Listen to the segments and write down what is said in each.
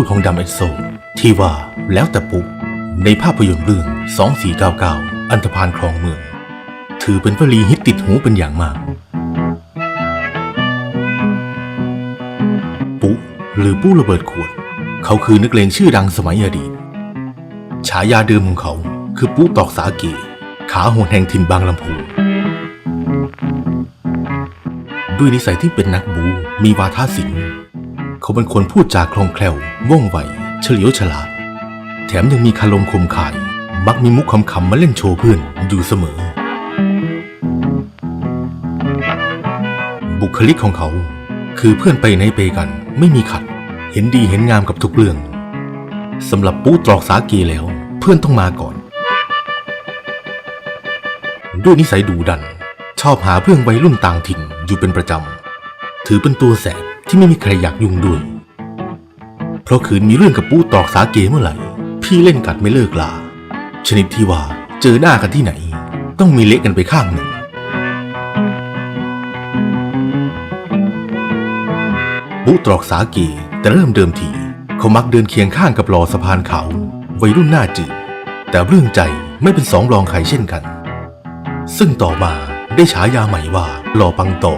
พูดของดัมเอสโซ ที่ว่าแล้วแต่ปุ๊บในภาพยนตร์เรื่อง 2499 อันธพาลครองเมือง ถือเป็นวลีฮิตติดหูเป็นอย่างมาก ปุ๊หรือปุ๊ระเบิดขวด เขาคือนักเลงชื่อดังสมัยอดีต ฉายาเดิมของเขาคือปุ๊ตอกสาเกขาโหดแห่งถิ่นบางลำพูด้วยนิสัยที่เป็นนักบู มีวาทศิลป์ เขาเป็นคนพูดจาคล่องแคล่วว่องไว เฉลียวฉลาด แถมยังมีคารมคมขาย มักมีมุกคำๆมาเล่นโชว์เพื่อนอยู่เสมอ บุคลิกของเขา คือเพื่อนไปไหนไปกัน ไม่มีขัด เห็นดีเห็นงามกับทุกเรื่องสำหรับปูตรอกสาเกแล้ว เพื่อนต้องมาก่อน ด้วยนิสัยดูดัน ชอบหาเพื่อนวัยรุ่นต่างถิ่นอยู่เป็นประจำ ถือเป็นตัวแสบ ที่ไม่มีใครอยากยุ่งด้วย เพราะคืนมีเรื่องกับปู้ตรอกสาเกเมื่อไหร่ พี่เล่นกัดไม่เลิกลา ชนิดที่ว่าเจอหน้ากันที่ไหน ต้องมีเละกันไปข้างหนึ่ง ปู้ตรอกสาเกแต่เริ่มเดิมทีเขามักเดินเคียงข้างกับรอสะพานเขาวัยรุ่นหน้าจืดแต่เรื่องใจไม่เป็นสองรองใครเช่นกัน ซึ่งต่อมาได้ฉายาใหม่ว่าหล่อปังต่อ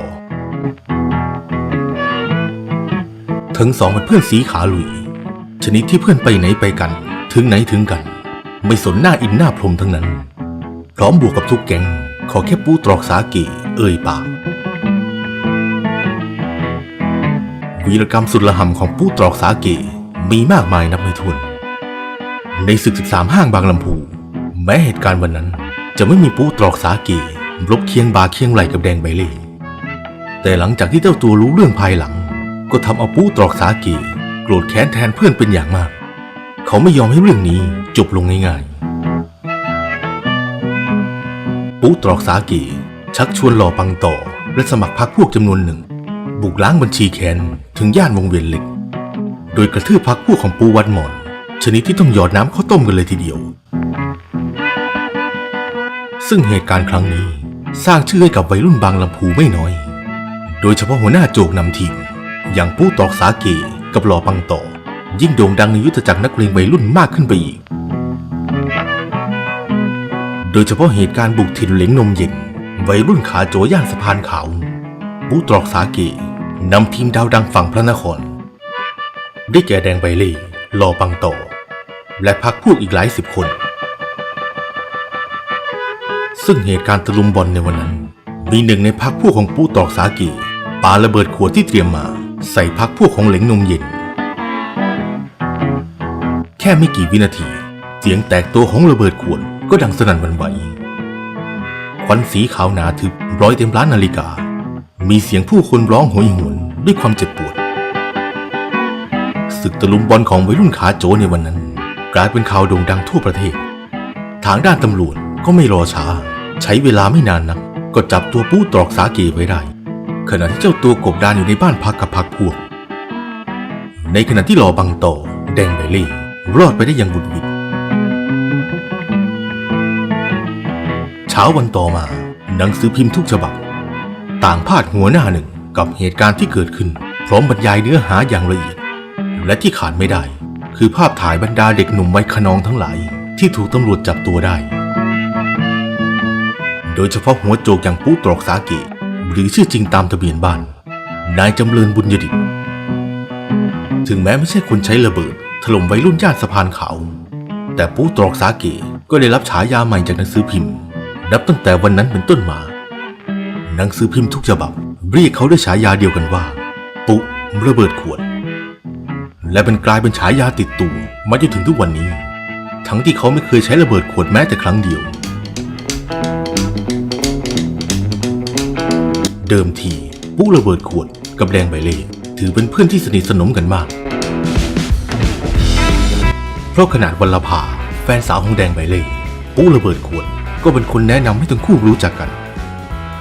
ทั้งสองเป็นเพื่อนสีขาหลุย ชนิดที่เพื่อนไปไหนไปกัน ถึงไหนถึงกัน ไม่สนหน้าอินหน้าพรมทั้งนั้น พร้อมบวกกับทุกแก๊งขอแค่ปูตรอกสาเกเอ่ยปากวีรกรรมสุดละหำของปูตรอกสาเกมีมากมายนับไม่ถ้วน ในศึก 13 ห้างบางลำพู แม้เหตุการณ์วันนั้น จะไม่มีปูตรอกสาเกรบเคียงบาเคียงไหลกับแดงใบเล่แต่หลังจากที่เจ้าตัวรู้เรื่องภายหลัง ก็ทำเอาปูตรอกสาเกโกรธแค้นแทนเพื่อนเป็นอย่างมาก เขาไม่ยอมให้เรื่องนี้จบลงง่ายๆปูตรอกสาเกชักชวนหล่อปังต่อ และสมัครพรรคพวกจำนวนหนึ่ง บุกล้างบัญชีแค้นถึงย่านวงเวียนเหล็ก โดยกระทืบพักพวกของปูวัดหมอน ชนิดที่ต้องหยอดน้ำข้าวต้มกันเลยทีเดียว ซึ่งเหตุการณ์ครั้งนี้สร้างชื่อให้กับวัยรุ่นบางลำพูไม่น้อย โดยเฉพาะหัวหน้าโจกนำทีม อย่างปูตอกสาเกกับหลอปังโตยิ่งโด่งดังในยุทธจักรนักเลงวัยรุ่นมากขึ้นไปอีก โดยเฉพาะเหตุการณ์บุกถิ่นเหลงนมเย็นวัยรุ่นขาโจย่านสะพานขาวปูตรอกสาเกนำทีมดาวดังฝั่งพระนคร ได้แก่แดงใบเล่หลอปังโตและพักพวกอีกหลายสิบคน ซึ่งเหตุการณ์ตะลุมบอลในวันนั้น มีหนึ่งในพักพวกของปูตรอกสาเกปาระเบิดขวดที่เตรียมมา ใส่พักพวกของเหลงนมเย็น แค่ไม่กี่วินาที เสียงแตกตัวของระเบิดขวดก็ดังสนั่นวันไหวควันสีขาวหนาทึบร้อยเต็มล้านนาฬิกา มีเสียงผู้คนร้องโหยหวนด้วยความเจ็บปวดศึกตะลุมบอลของวัยรุ่นขาโจในวันนั้น กลายเป็นข่าวโด่งดังทั่วประเทศ ทางด้านตำรวจก็ไม่รอช้า ใช้เวลาไม่นานนัก ก็จับตัวปู้ตรอกสาเกไว้ได้ ขณะที่เจ้าตัวกบดานอยู่ในบ้านพักกับพักพวก ในขณะที่รอบังตอแดงใบเล่รอดไปได้อย่างบุดหวิดเช้าวันต่อมา หนังสือพิมพ์ทุกฉบับ ต่างพาดหัวหน้าหนึ่งกับเหตุการณ์ที่เกิดขึ้น พร้อมบรรยายเนื้อหาอย่างละเอียด และที่ขาดไม่ได้ คือภาพถ่ายบรรดาเด็กหนุ่มไวัยขนองทั้งหลาย ที่ถูกตำรวจจับตัวได้ โดยเฉพาะหัวโจกอย่างปูตรอกสาเกะ หรือชื่อจริงตามทะเบียนบ้าน นายจำเริญบุญยดิตถึงแม้ไม่ใช่คนใช้ระเบิด ถล่มวัยรุ่นย่านสะพานขาวแต่ปูตรอกสาเกก็ได้รับฉายาใหม่จากหนังสือพิมพ์ นับตั้งแต่วันนั้นเป็นต้นมา หนังสือพิมพ์ทุกฉบับ เรียกเขาด้วยฉายาเดียวกันว่า ปุระเบิดขวด และเป็นกลายเป็นฉายาติดตัวมาจนถึงทุกวันนี้ ทั้งที่เขาไม่เคยใช้ระเบิดขวดแม้แต่ครั้งเดียว เดิมทีปุ๊ระเบิดขวดกับแดงใบเล่ถือเป็นเพื่อนที่สนิทสนมกันมาก เพราะขนาดวัละพาแฟนสาวของแดงใบเล่ปุ๊ระเบิดขวดก็เป็นคนแนะนำให้ทั้งคู่รู้จักกัน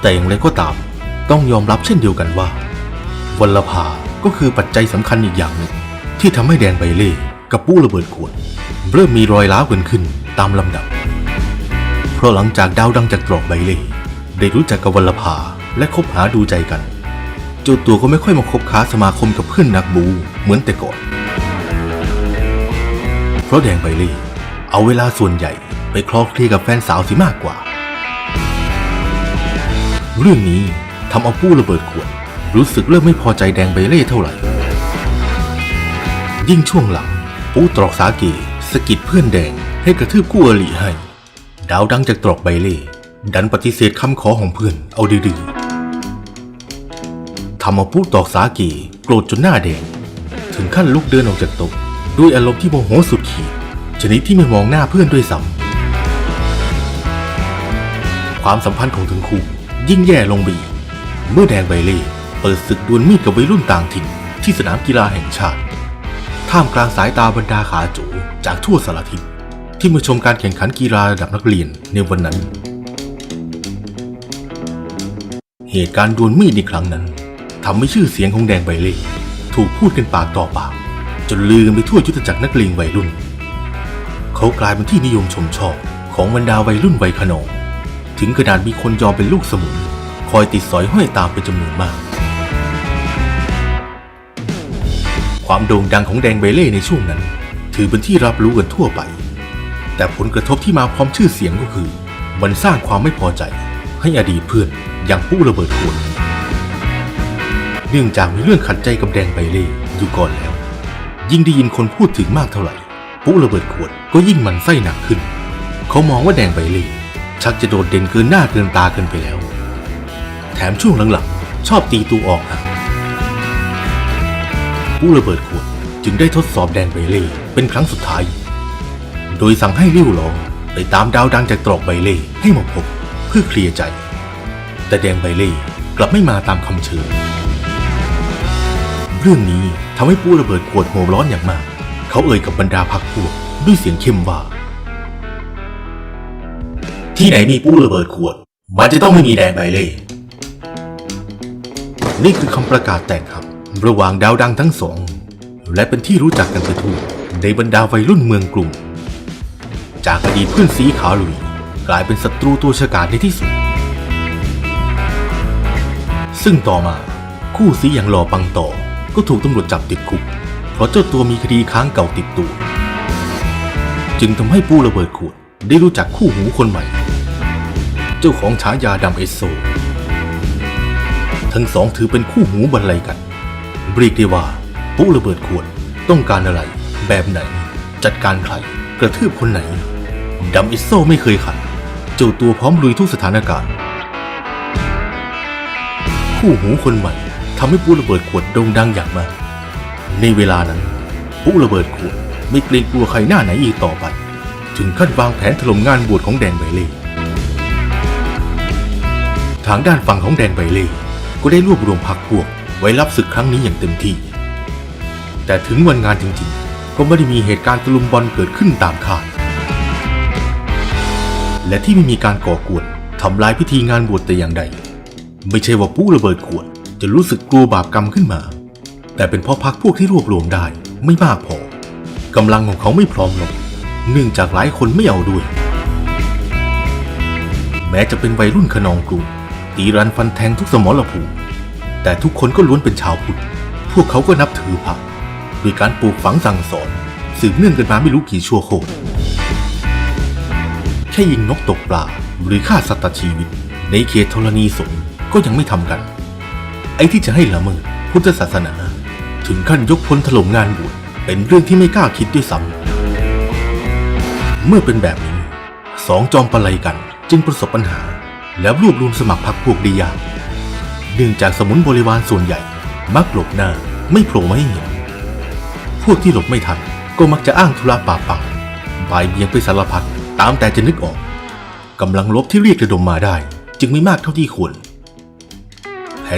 แต่อย่างไรก็ตามต้องยอมรับเช่นเดียวกันว่า วัละพาก็คือปัจจัยสำคัญอีกอย่างหนึ่งที่ทำให้แดงใบเล่กับปุ๊ระเบิดขวด เริ่มมีรอยร้าวกันขึ้นตามลำดับ เพราะหลังจากดาวดังจากตรอกใบเล่ได้รู้จักกับวัลภา และคบหาดูใจกันเจ้าตัวก็ไม่ค่อยมาคบค้าสมาคมกับเพื่อนนักบูเหมือนแต่ก่อน เพราะแดงใบเล่เอาเวลาส่วนใหญ่ไปคลอเคลียกับแฟนสาวสิมากกว่า เรื่องนี้ทำเอาปู้ระเบิดขวด รู้สึกเริ่มไม่พอใจแดงใบเล่เท่าไหร่ ยิ่งช่วงหลังปู้ตรอกสาเกสกิดเพื่อนแดงให้กระทืบคู่อริให้ ดาวดังจากตรอกใบเล่ดันปฏิเสธคำขอของเพื่อนเอาดื้อ ทำเอาปู้ตอกสาเกโกรธจนหน้าแดง ถึงขั้นลุกเดินออกจากโต๊ะด้วยอารมณ์ที่โมโหสุดขีดชนิดที่ไม่มองหน้าเพื่อนด้วยซ้ำความสัมพันธ์ของทั้งคู่ยิ่งแย่ลงไปอีเมื่อแดงใบเล่เปิดศึกดวลมีดกับวัยรุ่นต่างถิ่นที่สนามกีฬาแห่งชาติ ท่ามกลางสายตาบรรดาขาโจจากทั่วสารทิศที่มาชมการแข่งขันกีฬาระดับนักเรียนในวันนั้น เหตุการณ์ดวลมีดในครั้งนั้น ทำให้ชื่อเสียงของแดงใบเล่ถูกพูดกันปากต่อปาก จนลือกันไปทั่วยุทธจักรนักเลงวัยรุ่น เขากลายเป็นที่นิยมชมชอบของบรรดาวัยรุ่นวัยขนอง ถึงขนาดมีคนยอมเป็นลูกสมุน คอยติดสอยห้อยตามเป็นจำนวนมาก ความโด่งดังของแดงเบเล่ในช่วงนั้น ถือเป็นที่รับรู้กันทั่วไป แต่ผลกระทบที่มาพร้อมชื่อเสียงก็คือ มันสร้างความไม่พอใจให้อดีตเพื่อนอย่างผู้ระเบิดขวด เนื่องจากมีเรื่องขัดใจกับแดงเบเล่อยู่ก่อนแล้ว ยิ่งได้ยินคนพูดถึงมากเท่าไหร่ปุ๊ระเบิดขวดก็ยิ่งมันไส้หนักขึ้น เขามองว่าแดงใบเล่ชักจะโดดเด่นเกินหน้าเกินตาเกินไปแล้ว แถมช่วงหลังๆ ชอบตีตัวออกห่างปุ๊ระเบิดขวดจึงได้ทดสอบแดงใบเล่เป็นครั้งสุดท้าย โดยสั่งให้ริ้วหลองไปตามดาวดังจากตรอกใบเล่ให้มาพบเพื่อเคลียร์ใจ แต่แดงใบเล่กลับไม่มาตามคำเชิญ เรื่องนี้ทำให้ปูระเบิดขวดโหัวร้อนอย่างมาก เขาเอ่ยกับบรรดาพักพวกด้วยเสียงเข้มว่า ที่ไหนมีปูระเบิดขวด มันจะต้องไม่มีแดงใบเล่นี่คือคำประกาศแตกหักระหว่างดาวดังทั้งสอง และเป็นที่รู้จักกันไปทั่วในบรรดาวัยรุ่นเมืองกรุงจากอดีตเพื่อนซีขาวลุยกลายเป็นศัตรูตัวฉกาจในที่สุด ซึ่งต่อมาคู่ซีอย่างหล่อปังต่อ ก็ถูกตำรวจจับติดคุก เพราะเจ้าตัวมีคดีค้างเก่าติดตัว จึงทำให้ปูระเบิดขวดได้รู้จักคู่หูคนใหม่ เจ้าของฉายาดำเอสโซ ทั้งสองถือเป็นคู่หูบรรลัยกันเรียกได้ว่าปูระเบิดขวดต้องการอะไร แบบไหน จัดการใคร กระทืบคนไหนดำเอสโซไม่เคยขัดเจ้าตัวพร้อมลุยทุกสถานการณ์ คู่หูคนใหม่ ทำให้ปูระเบิดขวดโด่งดังอย่างมาก ในเวลานั้นปูระเบิดขวดไม่เกรงกลัวใครหน้าไหนอีกต่อไป ถึงขั้นวางแผนถล่มงานบวชของแดงใบเล่ทางด้านฝั่งของแดงใบเล่ก็ได้รวบรวมพักพวกไว้รับศึกครั้งนี้อย่างเต็มที่ แต่ถึงวันงานจริงๆ ก็ไม่ได้มีเหตุการณ์ตะลุมบอลเกิดขึ้นตามคาด และที่ไม่มีการก่อกวนทำลายพิธีงานบวชแต่อย่างใด ไม่ใช่ว่าปู้ระเบิดขวด จะรู้สึกกลัวบาปกรรมขึ้นมา แต่เป็นเพราะพักพวกที่รวบรวมได้ไม่มากพอกำลังของเขาไม่พร้อมหรอกเนื่องจากหลายคนไม่เอาด้วย แม้จะเป็นวัยรุ่นขนองกรุงตีรันฟันแทงทุกสมรภูมิแต่ทุกคนก็ล้วนเป็นชาวพุทธ พวกเขาก็นับถือพระด้วยการปลูกฝังสั่งสอน สืบเนื่องกันมาไม่รู้กี่ชั่วโคตรแค่ยิงนกตกปลาหรือฆ่าสัตว์ชีวิต ในเขตธรณีสงฆ์ก็ยังไม่ทำกัน อ้ที่จะให้ละเมิดพุทธศาสนา ถึงขั้นยกพลถล่มงานบวชเป็นเรื่องที่ไม่กล้าคิดด้วยซ้ำเมื่อเป็นแบบนี้สองจอมปะไลกันจึงประสบปัญหา แล้วรวบรวมสมัครพรรคพวกด้ยากเนื่องจากสมุนบริวารส่วนใหญ่ มักหลบหน้าไม่โผล่มาให้เห็นพวกที่หลบไม่ทันก็มักจะอ้างธุระป่าปังบายเบียงไปสารพัดตามแต่จะนึกออกกำลังลบที่เรียกระดมมาได้ จึงไม่มากเท่าที่ควร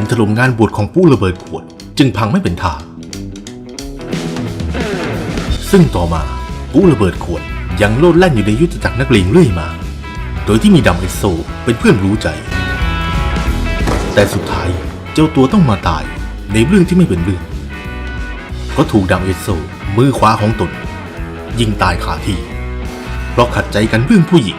นถล่มงานบวชของผู้ระเบิดขวด จึงพังไม่เป็นท่า ซึ่งต่อมาผู้ระเบิดขวดยังโลดแล่นอยู่ในยุทธจักรนักเลงเรื่อยมา โดยที่มีดัมเอสโซเป็นเพื่อนรู้ใจ แต่สุดท้ายเจ้าตัวต้องมาตายในเรื่องที่ไม่เป็นเรื่องเพราะถูกดัมเอสโซมือขวาของตน ยิงตายคาที่เพราะขัดใจกันเรื่องผู้หญิง